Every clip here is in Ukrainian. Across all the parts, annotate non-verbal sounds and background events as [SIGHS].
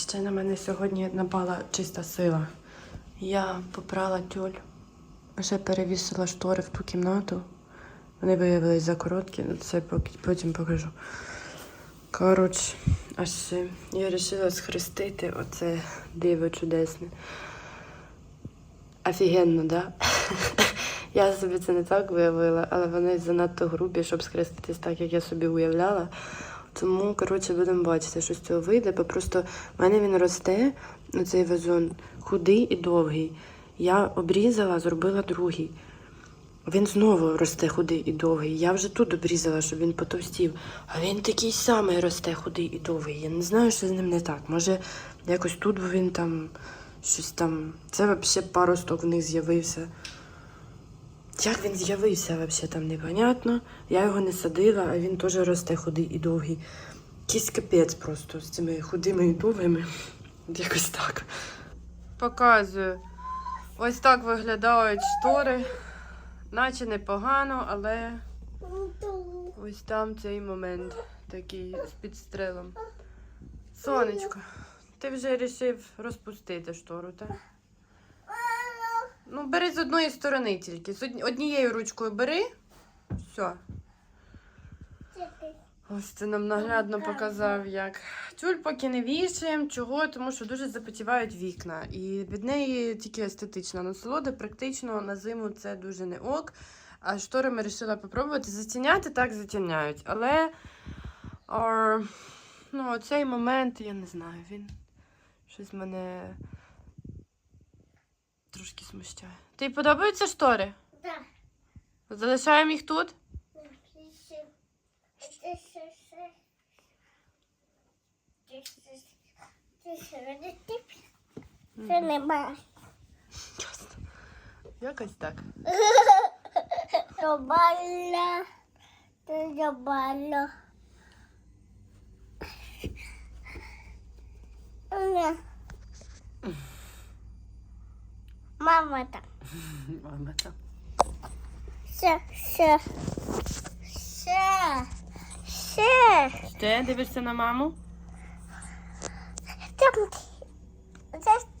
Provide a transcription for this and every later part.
Ще на мене сьогодні напала чиста сила. Я попрала тюль, ще перевісила штори в ту кімнату. Вони виявилися за короткі, ну це потім покажу. Коротше, аж я вирішила схрестити оце диво чудесне. Офігенно, да? [LAUGHS] Я собі це не так виявила, але вони занадто грубі, щоб схреститись так, як я собі уявляла. Тому, коротше, будемо бачити, що з цього вийде, бо просто в мене він росте, цей вазон, худий і довгий. Я обрізала, зробила другий. Він знову росте худий і довгий. Я вже тут обрізала, щоб він потовстів. А він такий самий росте худий і довгий. Я не знаю, що з ним не так. Може, якось тут він там щось там. Це взагалі паросток в них з'явився. Як він з'явився, взагалі там непонятно. Я його не садила, а він теж росте худий і довгий. Якийсь капець просто з цими худими і довгими. Якось так. Показую. Ось так виглядають штори. Наче непогано, але ось там цей момент такий з підстрелом. Сонечко, ти вже вирішив розпустити штору, так? Ну, бери з одної сторони тільки. З однією ручкою бери. Все. Ось це нам наглядно показав, як. Тюль поки не вішаємо. Чого? Тому що дуже запотівають вікна. І від неї тільки естетична насолода. Практично на зиму це дуже не ок. А штори ми вирішила попробувати. Затіняти так затіняють. Але ну, цей момент, я не знаю, він щось мене трошки смущає. Тобі подобаються штори? Да. Залишаємо їх тут? Це нема. Ясно. Якось так. Добавила. Це добавила. Мама там. [LAUGHS] Мама там. Все, все. Все. Все. Ще дивишся на маму? Там.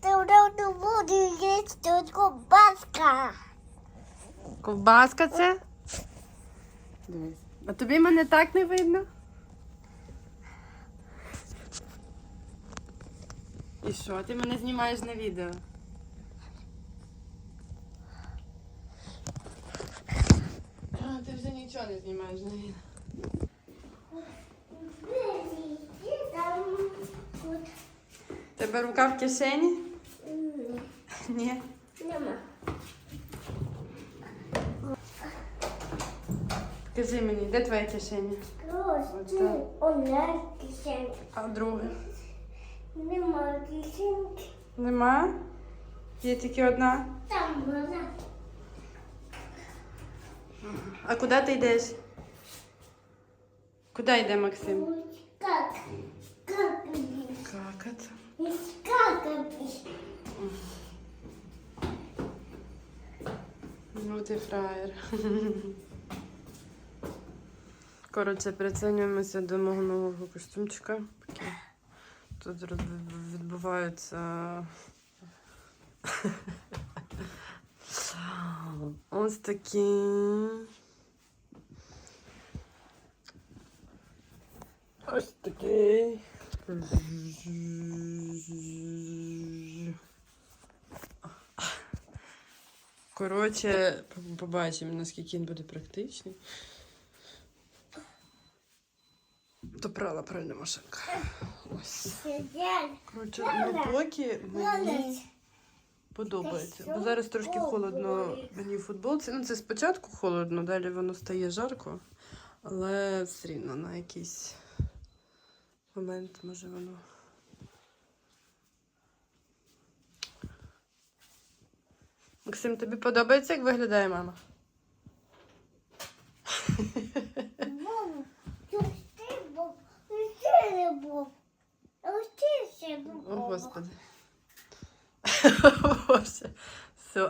Студент буде є тут кубаска. Ковбаска це? Дивись. А тобі мене так не видно? І що, ти мене знімаєш на відео? А, ти вже нічого не знімаєш на відео. Тебе рука в кишені? Ні. Нема. Скажи мені, де твоя кишеня? Просто одна кишенька. А друга? Нема кишеньки. Нема? Є тільки одна. Там вона. А куди ти йдеш? Куди йде Максим? Как? Как? Какати. Как? Ну ти фраєр. Коротше, прицінюємося до мого нового костюмчика. Тут відбуваються. Ось такі. Ось такий. Коротше, побачимо, наскільки він буде практичний. То прала пральна машинка. Ось. Коротше, ну поки мені подобається. Бо зараз трошки холодно мені в футболці. Ну, це спочатку холодно, далі воно стає жарко, але все рівно на якийсь момент може воно. Максим, тобі подобається, як виглядає мама? Мама, ти був? Що не був? Ти ще був. О, Господи. Боже. Все.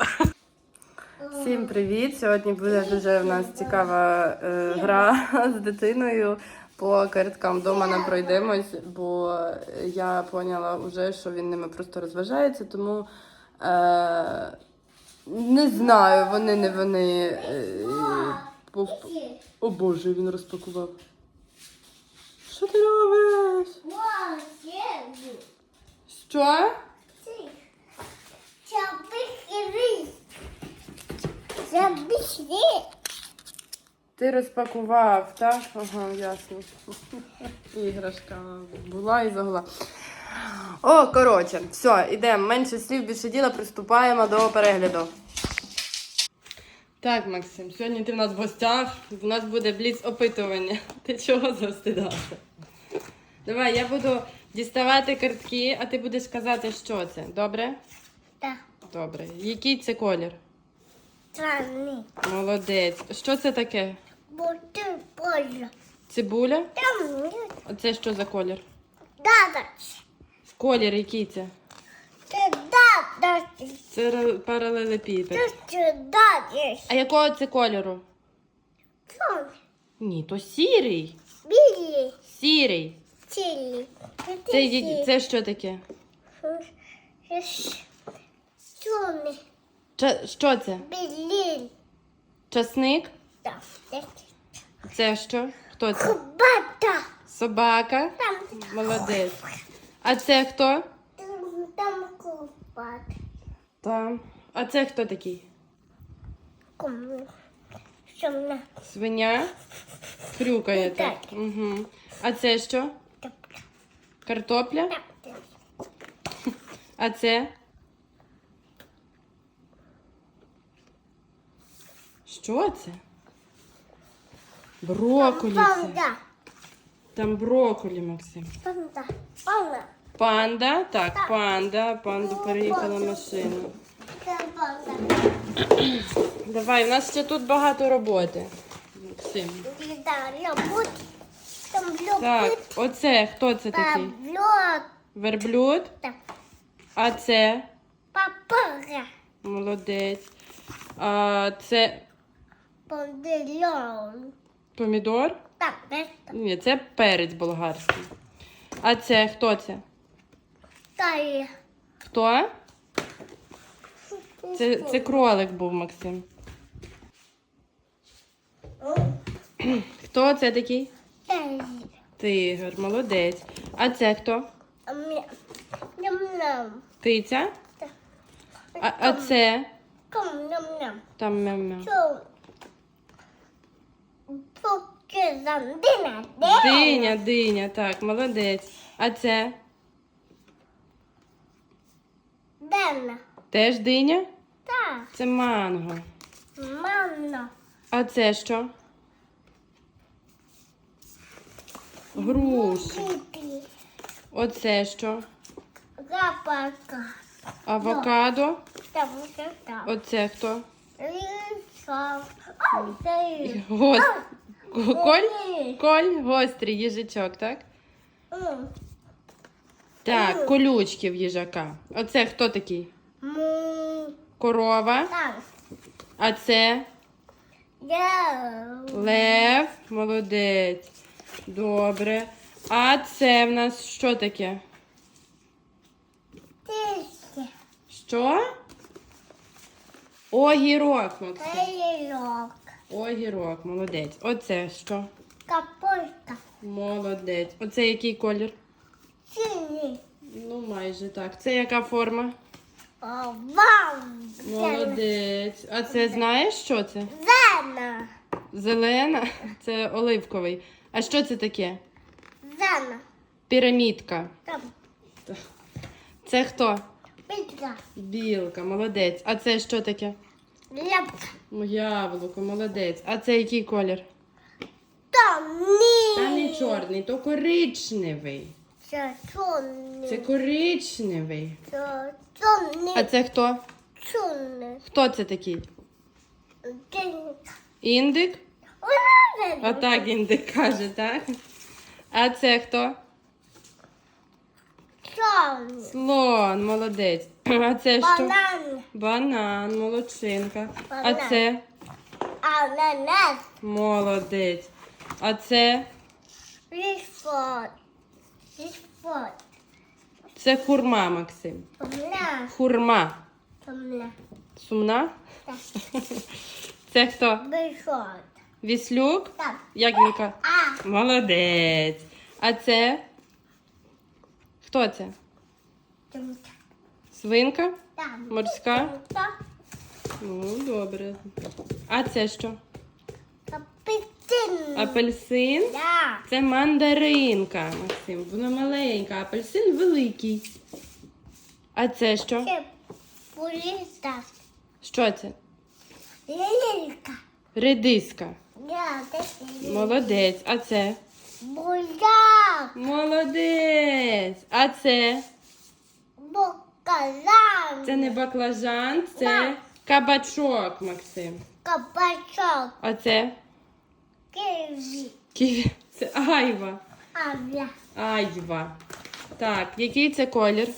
Всім привіт! Сьогодні буде дуже в нас цікава е, гра з дитиною. По карткам вдома не пройдемось, бо я поняла вже, що він ними просто розважається, тому е, не знаю, вони не вони. Е, пов- О Боже, він розпакував. Що ти робиш? Що? Ти розпакував, так? Ага, ясно. [LAUGHS] Іграшка була і загула. О, коротше, все, йдемо. Менше слів, більше діла, приступаємо до перегляду. Так, Максим, сьогодні ти в нас в гостях. У нас буде бліц опитування. [LAUGHS] Ти чого завстидався? Давай, я буду діставати картки, а ти будеш казати, що це. Добре? Так. Добре. Який це колір? Страни. Молодець. Що це таке? Цибуля? Там ні. А це що за колір? Дадать. Колір який це? Ти дадать. Це паралелепіпед. Що дадеш. А якого це кольору? Сон. Ні, то сірий. Білі. Сірий. Цілі. Це, це що таке? Сони. Ча- що це? Білі. Часник? Так. Це що? Хто це? Кубата. Собака? Там. Молодець. А це хто? Там, там кубат. Там. А це хто такий? Кому. Свиня? Хрюкає так. Так. Угу. А це що? Картопля? Так. А це? Що це? Броколі. Панда. Там броколі, Максим. Панда. Панда. Панда? Так, Так. панда. Панду переїхала машина. Панда. Давай, у нас ще тут багато роботи. Максим. Да. Там любить. Так, оце хто це такий? Павло. Верблюд? Так. А це? Папага. Молодець. А це Пандельон. помідор? Так, без Ні, це перець болгарський. А це хто це? тає. Хто? Це, це кролик був, Максим. [CLEARS THROAT] Хто це такий? Тає. Тигр, молодець. А це хто? Ням-ням. Птиця? Так. А, а це? Ком ням-ням. Там мем-мем. Що? Поки зандина. Диня, диня, так, молодець. А це? Дена. Теж диня? Так. Це манго. Манна. А це що? Груші. Піпі. Оце що? Гапака. Авокадо. Там так. Оце хто? Ліса. О, це Гос... Коль? Коль, гострий їжачок, так? Так, колючки в їжака. Оце хто такий? Корова. А це лев. Молодець. Добре. А це в нас що таке? Що? Огірок, Максим. Пейрок. Огірок, молодець. Оце що? Капуста. Молодець. Оце який колір? Сині. Ну, майже так. Це яка форма? О, Вам. Молодець. А це знаєш, що це? Зена. Зелена? Це оливковий. А що це таке? Зена. Пірамідка. Там. Це хто? Пітка. Білка, молодець. А це що таке? Ну, Яблуко, молодець. А це який колір? Там ні. Та не чорний, то коричневий. Це чорний. Це коричневий. Це чорний. А це хто? Чорний. Хто це такий? Індик? Вона А так індик каже, так? А це хто? Чорний. Слон, молодець. А це що? Банан. Банан, молодчинка. А Банан. це Ананас. молодець. А це Ліфот. Ліфот. Це хурма, Максим. Помна. Хурма. Помна. Сумна? Так. [LAUGHS] Це хто? Ліфот. Віслюк? Так. Як він ка? А. Молодець. А це? Хто це? Там. Свинка? Там. Морська? Там. Ну, добре. А це що? Апельсин. Апельсин? Да. Це мандаринка, Максим. Вона маленька, апельсин великий. А це що? Це поліста. Що це? Лілка. Редиска. Да, це Молодець. А це? Буляк. Молодець. А це? Бокалан. Це не баклажан, це кабачок, Максим. Кабачок. А це? Киві. Ківі. Це айва. Авля. Айва. Так, який це колір?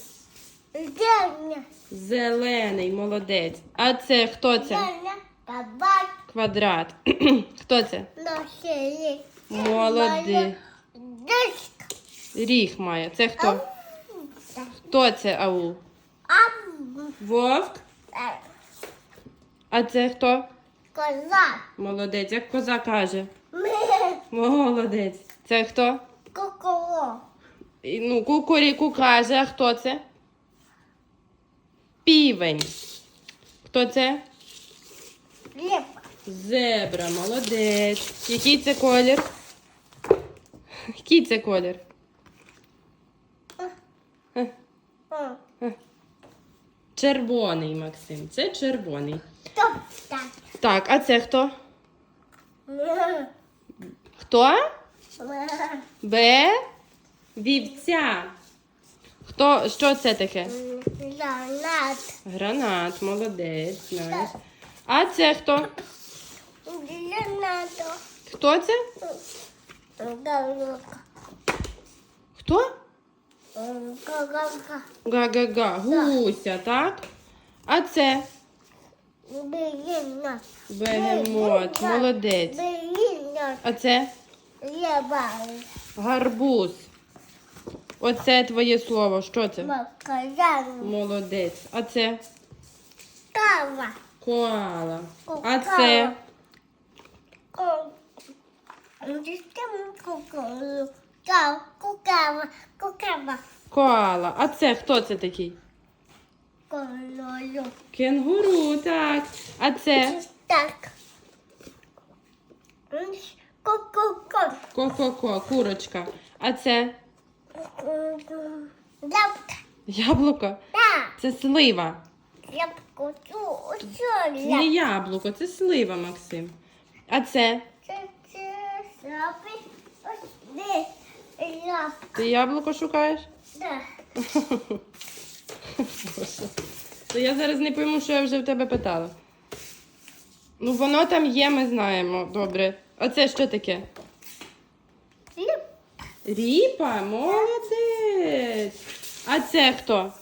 Зеленя. Зелений, молодець. А це хто це? Зеленя. Кабак. Квадрат. [CLEARS THROAT] Хто це? Носили. Молодець. Ріг має. Це хто? Хто це аул? Вовк? А це хто? Коза. Молодець. Як коза каже. Молодець. Це хто? Куколо. Ну, кукуріку каже, а хто це? Півень. Хто це? Лепа. Зебра, молодець. Який це колір? Який це колір? Червоний, Максим. Це червоний. Топ так. Так, а це хто? Хто? Б. Вівця. Хто? Що це таке? Гранат. Гранат, молодець, знаєш. А це хто? Гранату. Хто це? Хто? Га-га-га. Гуся, так? А це? Бегемот, молодець. А це? Гарбуз. Оце твоє слово. Що це? Макаран. Молодець. А це? Кава. Коала. А це? Ко- Кукава. Кукава. Коала. А це хто це такий? Кололю. Кенгуру, так. А це? Так. Ку-ку-ку. Ко-ко-ко, курочка. А це? Лапка. Яблуко. Да. Це слива. Лапку. Ту. Це не ляп? яблуко, це слива, Максим. А це? Це це лапи. Ось де Ти яблуко шукаєш? Да. Боже. То я зараз не пойму, що я вже в тебе питала. Ну, воно там є, ми знаємо. Добре. А це що таке? Ліп. Ріпа, молодець. А це хто?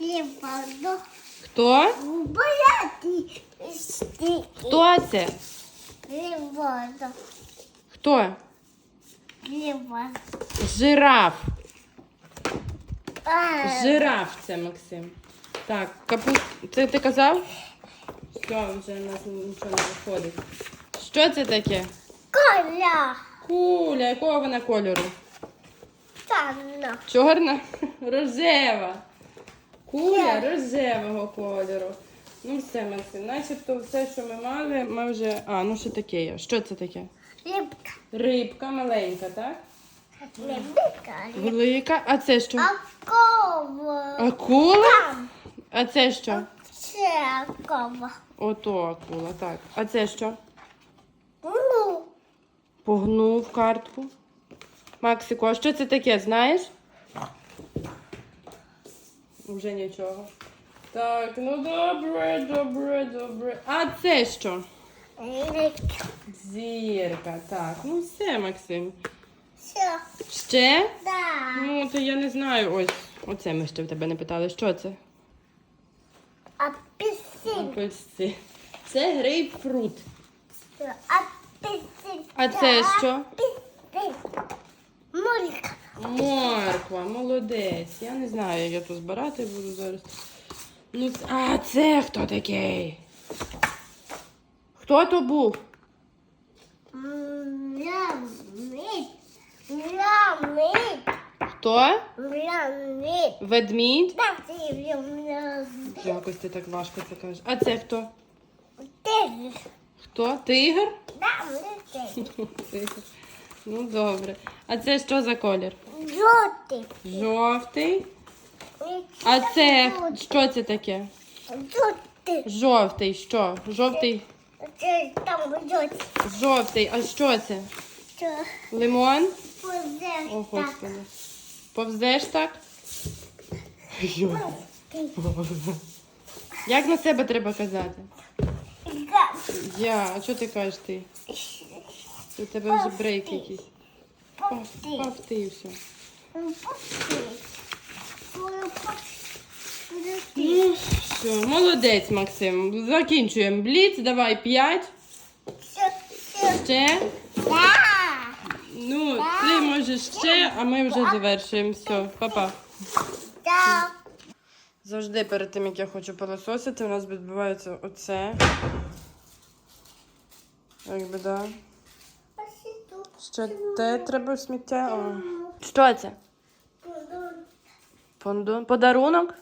Ліпадо. Хто? Хто це? Ліпадо. Хто? Ліпадо. Жираф. Жираф це, Максим. Так, капу... Це ти казав? Все, вже у нас нічого не виходить. Що це таке? Коля. Куля, якого вона кольору? Танна. Чорна? [LAUGHS] Рожева. Куля рожевого кольору. Ну все, Максим, начебто все, що ми мали, ми вже. А, ну що таке є? Що це таке? Ліпка. Рибка маленька, так? Ліпка. Велика. А це що? Акова. Акула? А це що? Це акова. Ото акула, так. А це що? Ну. Погнув картку. Максику, а що це таке, знаєш? Вже нічого. Так, ну добре, добре, добре. А це що? Зірка, так. Ну все, Максим. Все. Ще? Да. Ну, то я не знаю. Ось, оце ми ще в тебе не питали. Що це? Апельсин. Апельсин. Це грейпфрут. А А це що? Мулька. Морква, молодець. Я не знаю, як я то збирати буду зараз. Ну, а це хто такий? Хто то був? Мламид. Хто? Мламид. Ведмідь? Якось ти так важко це кажеш. А це хто? Ти. Хто? Тигр? Тигр. Ну добре. А це що за колір? Жовтий. Жовтий. А це що це таке? Жовтий. Жовтий, що? Жовтий. Це там жовтий. Жовтий. А що це? Що? Лимон? О, Позеш так. господи. Повзеш так? Йо. Як на себе треба казати? Я, а що ти кажеш ти? У тебе вже брейк якийсь. Пав, пав ти і все. Ну, все, молодець, Максим. Закінчуємо бліц, давай п'ять. Ще. Ну, ти можеш ще, а ми вже завершуємо. Все, па-па. Завжди перед тим, як я хочу пилососити, у нас відбувається оце. Якби, да. Ще те треба сміття. О. Що це? Пондун? Подарунок?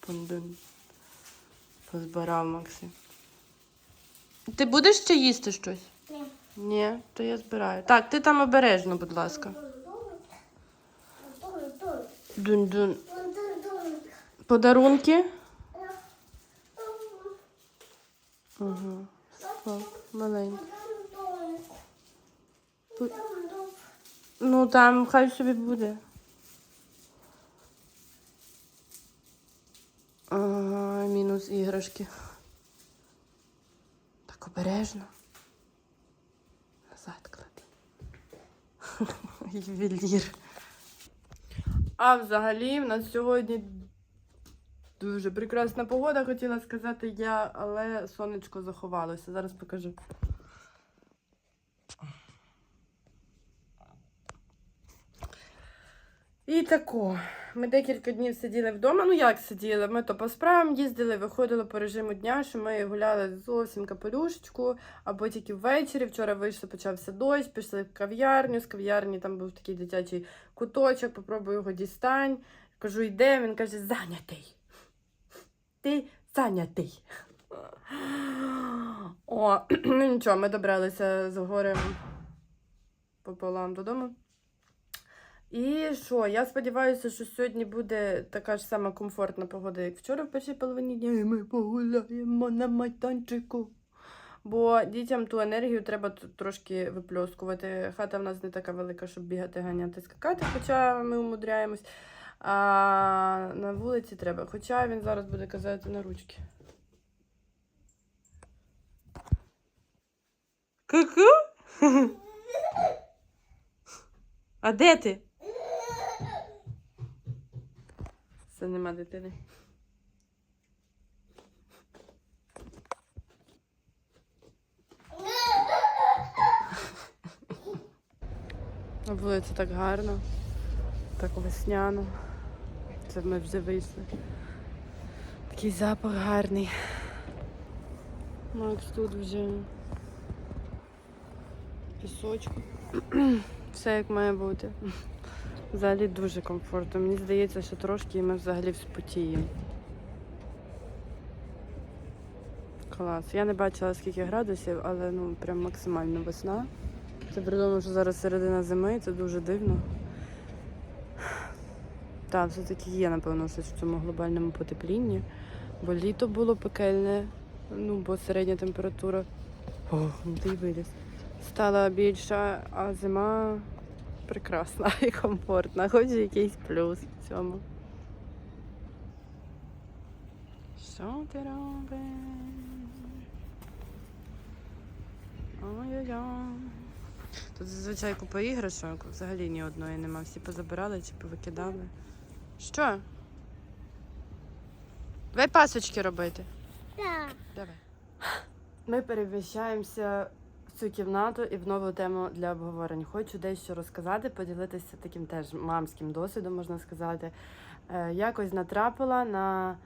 Пондун. Позбирав Максим. Ти будеш ще їсти щось? Ні, Ні, то я збираю. Так, ти там обережно, будь ласка. Дун-дун. Подарунки? Угу. О, маленький. Ну там хай собі буде. Ага, мінус іграшки. Так обережно. Назад клади. [LAUGHS] Ювелір. А взагалі в нас сьогодні дуже прекрасна погода, хотіла сказати я, але сонечко заховалося. Зараз покажу. І тако. Ми декілька днів сиділи вдома. Ну як сиділи? Ми то по справам їздили, виходили по режиму дня, що ми гуляли зовсім капелюшечку, або тільки ввечері. Вчора вийшли, почався дощ, пішли в кав'ярню. З кав'ярні там був такий дитячий куточок, попробую його дістань. Кажу, йде, він каже, зайнятий. Ти зайнятий. О, [CLEARS THROAT] ну нічого, ми добралися з горем пополам додому. І що, я сподіваюся, що сьогодні буде така ж сама комфортна погода, як вчора в першій половині дня, і ми погуляємо на майданчику. Бо дітям ту енергію треба трошки випльоскувати. Хата в нас не така велика, щоб бігати, ганяти, скакати, хоча ми умудряємось. А на вулиці треба. Хоча він зараз буде казати на ручки. Ку-ку? [LAUGHS] А де ти? Це нема дитини. На вулиці так гарно, так весняно. Це ми вже вийшли. Такий запах гарний. Макс тут вже пісочку. [CLEARS THROAT] Все як має бути. Взагалі дуже комфортно. Мені здається, що трошки і ми взагалі вспотіємо. Клас. Я не бачила скільки градусів, але ну прям максимально весна. Це при тому, що зараз середина зими, це дуже дивно. Так, все-таки є, напевно, щось в цьому глобальному потеплінні. Бо літо було пекельне, ну, бо середня температура. Ну ти й виліз. Стала більша, а зима прекрасна [LAUGHS] і комфортна. Хоч якийсь плюс в цьому. Що ти робиш? Ой-ой-ой. Тут зазвичай купа іграшок, взагалі ні одної нема. Всі позабирали чи повикидали. Що? Давай пасочки робити. Так. Давай. Ми переміщаємося в цю кімнату і в нову тему для обговорень. Хочу дещо розказати, поділитися таким теж мамським досвідом, можна сказати. Е, якось натрапила на.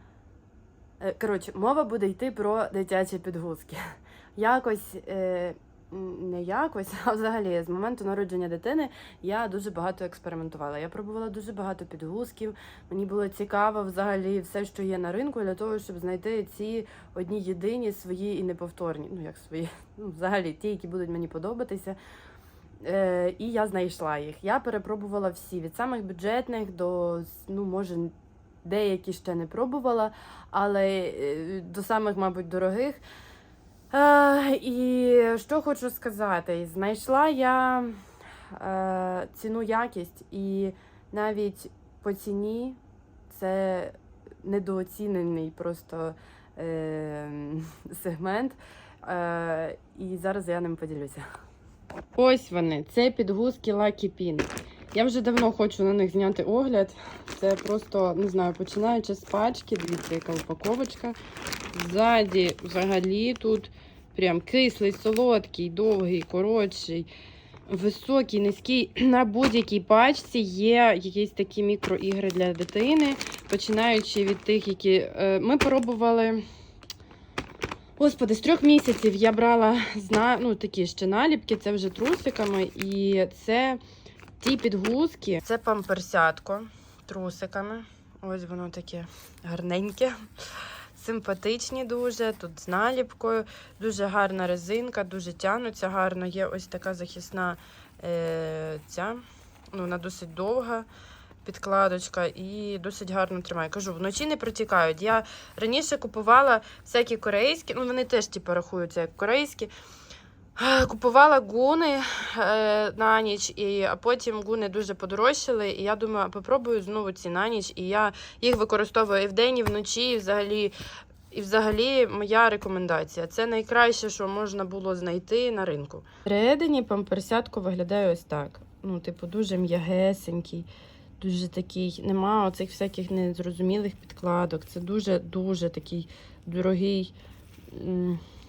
Е, коротше, мова буде йти про дитячі підгузки. [LAUGHS] Якось. Не якось, [LAUGHS] а взагалі з моменту народження дитини я дуже багато експериментувала. Я пробувала дуже багато підгузків. Мені було цікаво взагалі все, що є на ринку, для того, щоб знайти ці одні єдині свої і неповторні. Ну як свої, [LAUGHS] ну взагалі ті, які будуть мені подобатися. Е, і я знайшла їх. Я перепробувала всі від самих бюджетних до ну, може, деякі ще не пробувала, але е, до самих, мабуть, дорогих. Е, і що хочу сказати, знайшла я е, ціну якість, і навіть по ціні це недооцінений просто е, сегмент. Е, і зараз я ним поділюся. Ось вони, це підгузки Lucky Pin. Я вже давно хочу на них зняти огляд. Це просто, не знаю, починаючи з пачки, дивіться, яка упаковочка. Ззаді взагалі тут прям кислий, солодкий, довгий, коротший, високий, низький. [CLEARS THROAT] На будь-якій пачці є якісь такі мікроігри для дитини, починаючи від тих, які е, ми пробували. Господи, з трьох місяців я брала ну, такі ще наліпки, це вже трусиками, і це ті підгузки. Це памперсятко трусиками. Ось воно таке гарненьке. Симпатичні дуже, тут з наліпкою, дуже гарна резинка, дуже тягнуться гарно. Є ось така захисна е, ця, ну, вона досить довга підкладочка і досить гарно тримає. Кажу, вночі не протікають. Я раніше купувала всякі корейські, ну вони теж типу, рахуються як корейські. [GASPS] Купувала гуни е, на ніч, і, а потім гуни дуже подорожчали. І я думаю, попробую знову ці на ніч. І я їх використовую і вдень, і вночі, і взагалі. І взагалі моя рекомендація. Це найкраще, що можна було знайти на ринку. Всередині памперсятко виглядає ось так. Ну, типу, дуже м'ягесенький, дуже такий. Нема оцих всяких незрозумілих підкладок. Це дуже-дуже такий дорогий.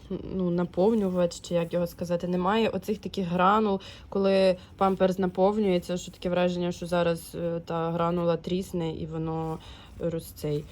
Ну, наповнювач, чи як його сказати, немає оцих таких гранул, коли памперс наповнюється, що таке враження, що зараз е, та гранула трісне і воно роз цей.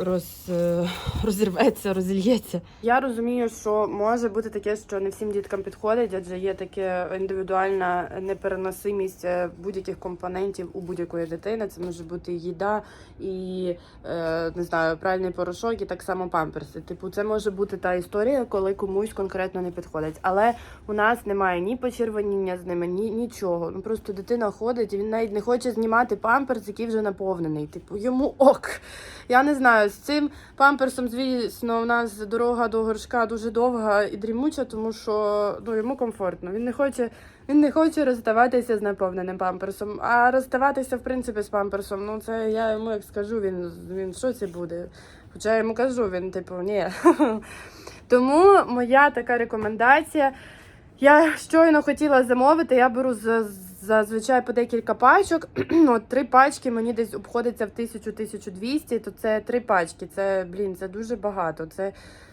Роз, е, розірветься, розільється. Я розумію, що може бути таке, що не всім діткам підходить, адже є таке індивідуальна непереносимість е, будь-яких компонентів у будь-якої дитини. Це може бути їда і е, не знаю, пральний порошок, і так само памперси. Типу, це може бути та історія, коли комусь конкретно не підходить. Але у нас немає ні почервоніння з ними, ні нічого. Ну просто дитина ходить, і він навіть не хоче знімати памперс, який вже наповнений. Типу, йому ок. Я не знаю, з цим памперсом, звісно, у нас дорога до горшка дуже довга і дрімуча, тому що ну, йому комфортно. Він не хоче. Він не хоче розставатися з наповненим памперсом. А розставатися, в принципі, з памперсом, ну це я йому як скажу, він, він в шоці буде. Хоча я йому кажу, він типу, ні. [LAUGHS] Тому моя така рекомендація. Я щойно хотіла замовити, я беру за- зазвичай по декілька пачок. [CLEARS THROAT] От три пачки мені десь обходиться в 1000-1200, то це три пачки. Це, блін, це дуже багато. Це,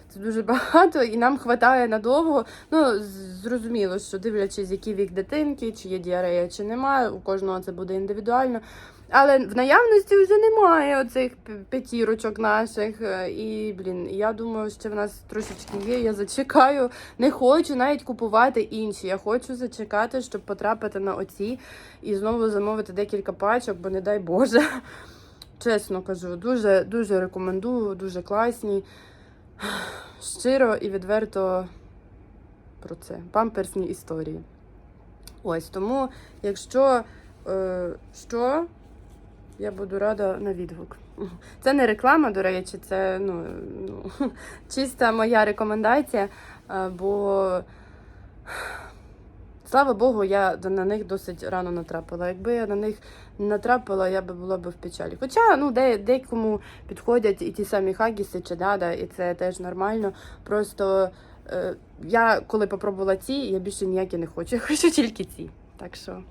це дуже [LAUGHS] багато і нам вистачає надовго. Ну, зрозуміло, що дивлячись, який вік дитинки, чи є діарея, чи немає, у кожного це буде індивідуально. Але в наявності вже немає оцих п'ятірочок наших. Е, І, блін, я думаю, що в нас трошечки є. Я зачекаю. Не хочу навіть купувати інші. Я хочу зачекати, щоб потрапити на оці і знову замовити декілька пачок, бо не дай Боже. [LAUGHS] Чесно кажу, дуже, дуже рекомендую, дуже класні. Щиро і відверто про це. Памперсні історії. Ось тому, якщо е, що, я буду рада на відгук. [LAUGHS] Це не реклама, до речі, це ну, ну, [LAUGHS] чиста моя рекомендація, е, бо [SIGHS] слава Богу, я на них досить рано натрапила. Якби я на них натрапила, я би була б в печалі. Хоча ну, де, декому підходять і ті самі хагіси чи дада, і це теж нормально. Просто е, я коли попробувала ці, я більше ніякі не хочу. Я [LAUGHS] хочу тільки ці. Так що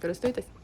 користуйтесь.